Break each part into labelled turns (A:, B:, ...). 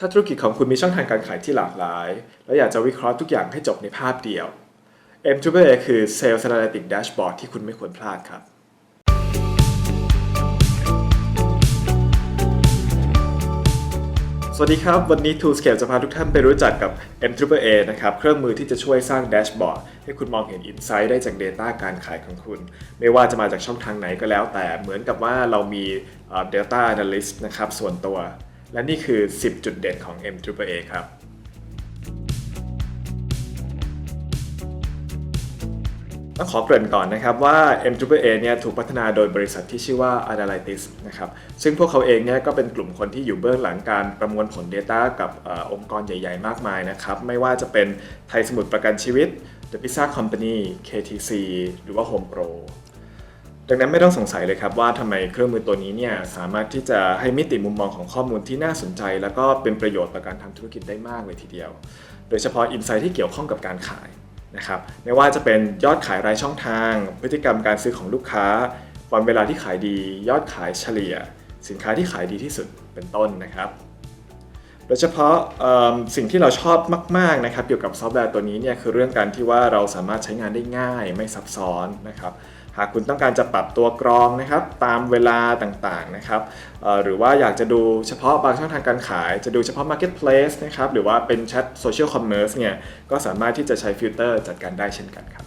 A: ถ้าธุรกิจของคุณมีช่องทางการขายที่หลากหลาย และอยากจะวิเคราะห์ทุกอย่างให้จบในภาพเดียว m t r i p a คือ Sales Analytics Dashboard ที่คุณไม่ควรพลาดครับ สวัสดีครับ วันนี้ ToolScale จะพาทุกท่านไปรู้จักกับ m t r i p a นะครับ เครื่องมือที่จะช่วยสร้างแดชบอร์ดให้คุณมองเห็น Insight ได้จาก Data การขายของคุณ ไม่ว่าจะมาจากช่องทางไหนก็แล้วแต่เหมือนกับว่าเรามีเอ่อ Data Analyst นะครับส่วนตัว และนี่คือ 10 จุดเด่นของ m t r a ครับต้องขอเกริ่นก่อนนะครับว่า m t a เนี่ยถูกพัฒนาโดยบริษัทที่ชื่อว่า Analytics นะครับซึ่งพวกเขาเองเนี่ยก็เป็นกลุ่มคนที่อยู่เบื้องหลังการประมวลผล Data กับออองค์กรใหญ่ ๆ มากมายนะครับไม่ว่าจะเป็นไทยสมุทรประกันชีวิต The Pizza Company KTC หรือว่า Home Pro ดังนั้นไม่ต้องสงสัยเลยครับว่าทำไมเครื่องมือตัวนี้เนี่ยสามารถที่จะให้มิติมุมมองของข้อมูลที่น่าสนใจ แล้วก็เป็นประโยชน์ต่อการทำธุรกิจได้มากเลยทีเดียว โดยเฉพาะอินไซต์ที่เกี่ยวข้องกับการขายนะครับไม่ว่าจะเป็นยอดขายรายช่องทาง พฤติกรรมการซื้อของลูกค้า วันเวลาที่ขายดี ยอดขายเฉลี่ย สินค้าที่ขายดีที่สุดเป็นต้นนะครับโดยเฉพาะสิ่งที่เราชอบมากๆนะครับเกี่ยวกับซอฟต์แวร์ตัวนี้เนี่ยคือเรื่องการที่ว่าเราสามารถใช้งานได้ง่ายไม่ซับซ้อนนะครับ หากคุณต้องการจะปรับตัวกรองนะครับตามเวลาต่างๆนะครับหรือว่าอยากจะดูเฉพาะบางช่องทางการขาย จะดูเฉพาะ Marketplace นะครับหรือว่าเป็นแชท Social Commerce เนี่ยก็สามารถที่จะใช้ฟิลเตอร์จัดการได้เช่นกันครับ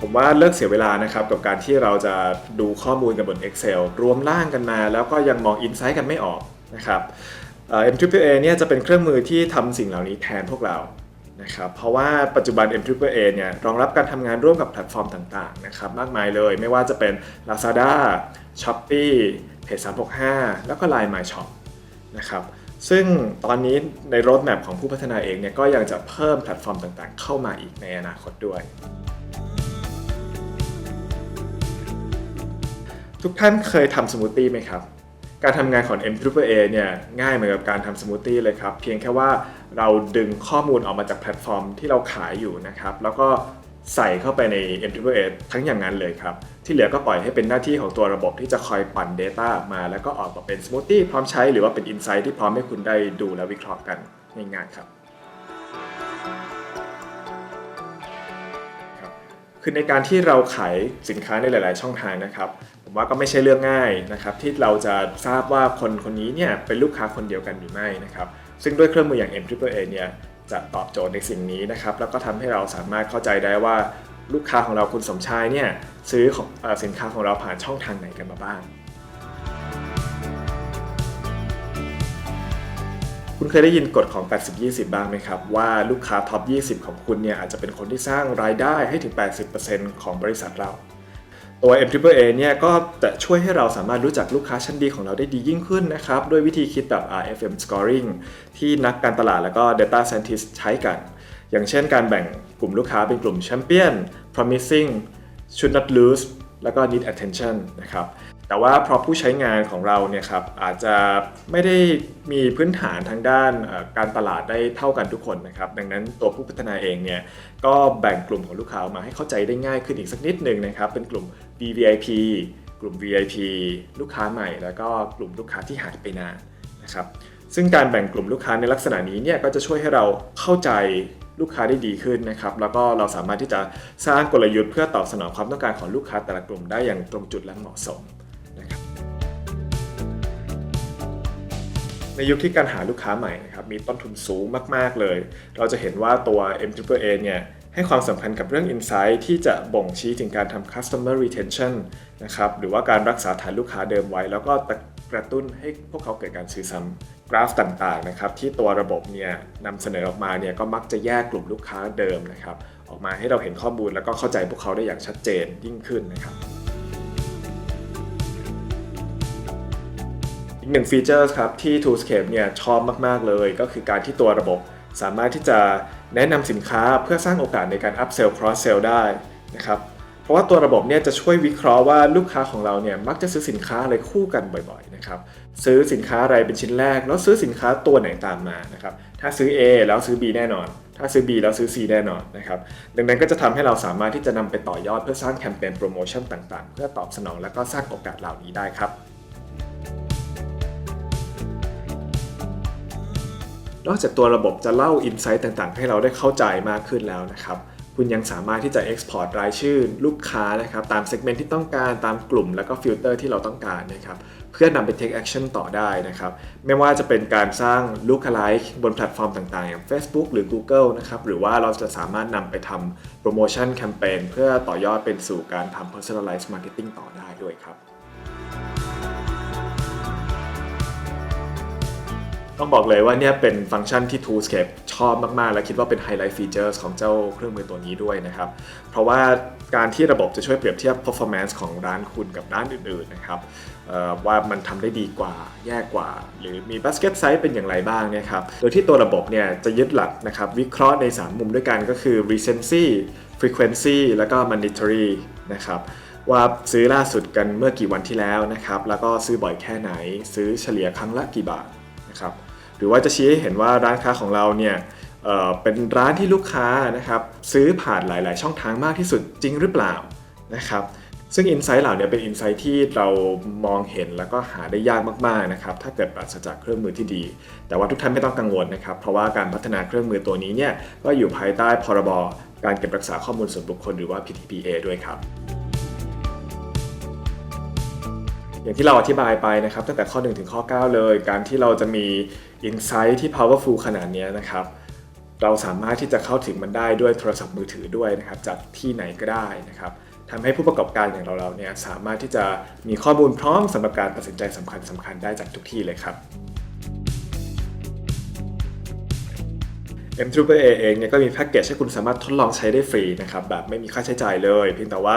A: ผมว่าเลิกเสียเวลานะครับกับการที่เราจะดูข้อมูลกันบน Excel รวมร่างกันมา แล้วก็ยังมอง Insight กันไม่ออกนะครับเอ่อ MAAA เนี่ยจะเป็นเครื่องมือที่ทำสิ่งเหล่านี้แทนพวกเรา นะครับเพราะว่าปัจจุบัน MAAA เนี่ยรองรับการทำงานร่วมกับแพลตฟอร์มต่างๆนะครับมากมายเลยไม่ว่าจะเป็น Lazada, Shopee, Page 365 แล้วก็ Line My Shop นะครับซึ่งตอนนี้ในรดแมพของผู้พัฒนาเองเนี่ยก็ยังจะเพิ่มแพลตฟอร์มต่างๆ เข้ามาอีกในอนาคตด้วย ทุกท่านเคยทำสมูทตี้ไหมครับ การทำงานของ m t r a เนี่ยง่ายเหมือนกับการทำสมูทตี้เลยครับ เพียงแค่ว่า เราดึงข้อมูลออกมาจากแพลตฟอร์มที่เราขายอยู่นะครับ แล้วก็ใส่เข้าไปใน m t r a ทั้งอย่างนั้นเลยครับ ที่เหลือก็ปล่อยให้เป็นหน้าที่ของตัวระบบที่จะคอยปั่น Data ออกมา แล้วก็ออกมาเป็นสมูทตี้พร้อมใช้หรือว่าเป็น Insight ที่พร้อมให้คุณได้ดูและวิเคราะห์กันง่ายๆครับคือในการที่เราขายสินค้าในหลาย ๆ ช่องทางนะครับผมว่าก็ไม่ใช่เรื่องง่ายนะครับที่เราจะทราบว่าคนคนนี้เนี่ยเป็นลูกค้าคนเดียวกันหรือไม่นะครับ ซึ่งด้วยเครื่องมืออย่าง M Triple A เนี่ยจะตอบโจทย์ในสิ่งนี้นะครับ แล้วก็ทำให้เราสามารถเข้าใจได้ว่าลูกค้าของเราคุณสมชายเนี่ยซื้อของเออสินค้าของเราผ่านช่องทางไหนกันมาบ้าง คุณเคยได้ยินกฎของ 80-20 บ้างไหมครับ ว่าลูกค้าท็อป 20 ของคุณเนี่ยอาจจะเป็นคนที่สร้างรายได้ให้ถึง 80%ของบริษัทเรา ตัว M Triple A เนี่ยก็จะช่วยให้เราสามารถรู้จักลูกค้าชั้นดีของเราได้ดียิ่งขึ้นนะครับ ด้วยวิธีคิดแบบ RFM scoring ที่นักการตลาดแล้วก็ Data Scientist ใช้กัน อย่างเช่นการแบ่งกลุ่มลูกค้าเป็นกลุ่ม Champion Promising Should not lose แล้วก็ Need attention นะครับ แต่ว่าเพราะผู้ใช้งานของเราเนี่ยครับอาจจะไม่ได้มีพื้นฐานทางด้านการตลาดได้เท่ากันทุกคนนะครับ ดังนั้นตัวผู้พัฒนาเองเนี่ยก็แบ่งกลุ่มของลูกค้ามาให้เข้าใจได้ง่ายขึ้นอีกสักนิดหนึ่งนะครับ เป็นกลุ่ม VVIP กลุ่ม VIP ลูกค้าใหม่ แล้วก็กลุ่มลูกค้าที่หายไปนานนะครับ ซึ่งการแบ่งกลุ่มลูกค้าในลักษณะนี้เนี่ยก็จะช่วยให้เราเข้าใจลูกค้าได้ดีขึ้นนะครับ แล้วก็เราสามารถที่จะสร้างกลยุทธ์เพื่อตอบสนองความต้องการของลูกค้าแต่ละกลุ่มได้อย่างตรงจุดและเหมาะสม ในยุคที่การหาลูกค้าใหม่นะครับมีต้นทุนสูงมากๆเลย เราจะเห็นว่าตัว M t r A เนี่ยให้ความสำคัญกับเรื่อง Insight ที่จะบ่งชี้ถึงการทำ Customer Retention นะครับหรือว่าการรักษาฐานลูกค้าเดิมไว้ แล้วก็กระตุ้นให้พวกเขาเกิดการซื้อซ้ำกราฟต่างๆนะครับที่ตัวระบบเนี่ยนำเสนอออกมาเนี่ยก็มักจะแยกกลุ่มลูกค้าเดิมนะครับออกมาให้เราเห็นข้อมูลแล้วก็เข้าใจพวกเขาได้อย่างชัดเจนยิ่งขึ้นนะครับ อีกหนึ่งฟีเจอร์ครับที่ Toolscape เนี่ยชอบมาก ๆ เลย ก็คือการที่ตัวระบบ สามารถที่จะแนะนำสินค้าเพื่อสร้างโอกาสในการ upsell cross sell ได้นะครับเพราะว่าตัวระบบเนี่ยจะช่วยวิเคราะห์ว่าลูกค้าของเราเนี่ยมักจะซื้อสินค้าอะไรคู่กันบ่อยๆนะครับซื้อสินค้าอะไรเป็นชิ้นแรก แล้วซื้อสินค้าตัวไหนตามมานะครับถ้าซื้อ A แล้วซื้อ B แน่นอน ถ้าซื้อ B แล้วซื้อ C แน่นอนนะครับดังนั้นก็จะทำให้เราสามารถที่จะนำไปต่อยอดเพื่อสร้างแคมเปญโปรโมชั่นต่างๆ เพื่อตอบสนองและก็สร้างโอกาสเหล่านี้ได้ครับ นอกจากตัวระบบจะเล่าอินไซต์ต่างๆ ให้เราได้เข้าใจมากขึ้นแล้วนะครับ คุณยังสามารถที่จะ Export รายชื่อลูกค้านะครับ ตามเซกเมนต์ที่ต้องการตามกลุ่ม แล้วก็ฟิลเตอร์ที่เราต้องการนะครับ เพื่อนำไป take action ต่อได้นะครับ ไม่ว่าจะเป็นการสร้าง lookalike บนแพลตฟอร์มต่างๆ อย่าง Facebook หรือ Google นะครับ หรือว่าเราจะสามารถนำไปทำโปรโมชั่นแคมเปญเพื่อต่อยอดเป็นสู่การทำ personalized marketing ต่อได้ด้วยครับ ต้องบอกเลยว่าเนี่ยเป็นฟังก์ชันที่ Toolscape ชอบมากๆ และคิดว่าเป็นไฮไลท์ฟีเจอร์ของเจ้าเครื่องมือตัวนี้ด้วยนะครับ เพราะว่าการที่ระบบจะช่วยเปรียบเทียบ performance ของร้านคุณกับร้านอื่นๆนะครับว่ามันทำได้ดีกว่าแย่กว่า หรือมี basket size เป็นอย่างไรบ้างนะครับ โดยที่ตัวระบบเนี่ยจะยึดหลักนะครับวิเคราะห์ใน 3 มุมด้วยกันก็คือ recency frequency แล้วก็ monetary นะครับว่าซื้อล่าสุดกันเมื่อกี่วันที่แล้วนะครับ แล้วก็ซื้อบ่อยแค่ไหน ซื้อเฉลี่ยครั้งละกี่บาท นะครับหรือว่าจะชี้ให้เห็นว่าร้านค้าของเราเนี่ยเเป็นร้านที่ลูกค้านะครับซื้อผ่านหลาย ๆ ช่องทางมากที่สุดจริงหรือเปล่านะครับซึ่งอินไซต์เหล่านี้เป็นอินไซต์ที่เรามองเห็นแล้วก็หาได้ยากมากๆนะครับถ้าเกิดปราศจากเครื่องมือที่ดี แต่ว่าทุกท่านไม่ต้องกังวลนะครับ เพราะว่าการพัฒนาเครื่องมือตัวนี้เนี่ยก็อยู่ภายใต้พรบการเก็บรักษาข้อมูลส่วนบุคคลหรือว่า PTPA ด้วยครับ อย่างที่เราอธิบายไปนะครับ ตั้งแต่ข้อ 1 ถึงข้อ 9 เลย การที่เราจะมี Insight ที่ powerful ขนาดนี้นะครับ เราสามารถที่จะเข้าถึงมันได้ด้วยโทรศัพท์มือถือด้วยนะครับ จากที่ไหนก็ได้นะครับทำให้ผู้ประกอบการอย่างเราๆเนี่ยสามารถที่จะมีข้อมูลพร้อมสำหรับการตัดสินใจสำคัญสำคัญได้จากทุกที่เลยครับ m 3 a เองเนี่ยก็มีแพ็กเกจให้คุณสามารถทดลองใช้ได้ฟรีนะครับแบบไม่มีค่าใช้จ่ายเลย เพียงแต่ว่า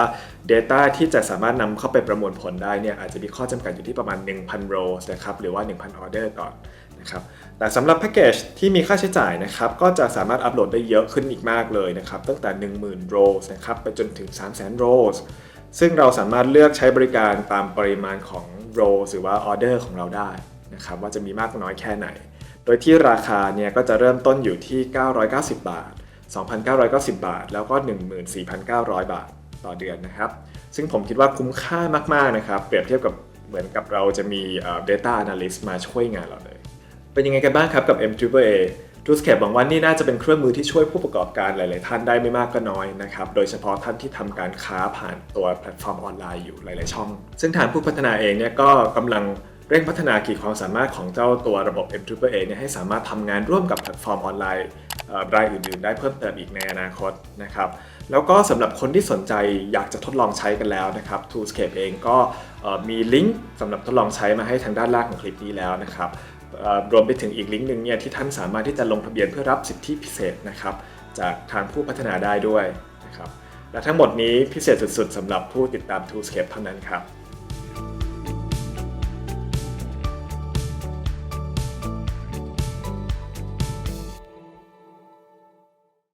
A: Data ที่จะสามารถนำเข้าไปประมวลผลได้เนี่ยอาจจะมีข้อจำกัดอยู่ที่ประมาณ 1,000 rows นะครับหรือว่า 1,000 order ก่อนนะครับแต่สำหรับแพ็กเกจที่มีค่าใช้จ่ายนะครับก็จะสามารถอัปโหลดได้เยอะขึ้นอีกมากเลยนะครับตั้งแต่ 10,000 rows นะครับไปจนถึง 300,000 rows ซึ่งเราสามารถเลือกใช้บริการตามปริมาณของ rows หรือว่า order ของเราได้นะครับว่าจะมีมากน้อยแค่ไหน ยที่ราคาเนี่ยก็จะเริ่มต้นอยู่ที่ 990 บาท 2,990 บาท แล้วก็ 14,900 บาทต่อเดือนนะครับ ซึ่งผมคิดว่าคุ้มค่ามาก ๆ นะครับ เปรียบเทียบกับเหมือนกับเราจะมีเอ่อ data analyst มาช่วยงานเราเลย เป็นยังไงกันบ้างครับกับ m 3 a t o o s c a p e หวังว่านี่น่าจะเป็นเครื่องมือที่ช่วยผู้ประกอบการหลาย ๆ ท่านได้ไม่มากก็น้อยนะครับ โดยเฉพาะท่านที่ทำการค้าผ่านตัวแพลตฟอร์มออนไลน์อยู่หลาย ๆ ช่อง ซึ่งทางผู้พัฒนาเองเนี่ยก็กำลัง เร่งพัฒนาขีดความสามารถของเจ้าตัวระบบ m 3 a เนี่ยให้สามารถทำงานร่วมกับแพลตฟอร์มออนไลน์รายอื่นๆ ได้เพิ่มเติมอีกในอนาคตนะครับแล้วก็สำหรับคนที่สนใจอยากจะทดลองใช้กันแล้วนะครับ Toolscape เองก็มีลิงก์สำหรับทดลองใช้มาให้ทางด้านล่างของคลิปนี้แล้วนะครับรวมไปถึงอีกลิงก์หนึ่งเนี่ยที่ท่านสามารถที่จะลงทะเบียนเพื่อรับสิทธิพิเศษนะครับจากทางผู้พัฒนาได้ด้วยนะครับและทั้งหมดนี้พิเศษสุดๆสำหรับผู้ติดตาม Toolscape เท่านั้นครับ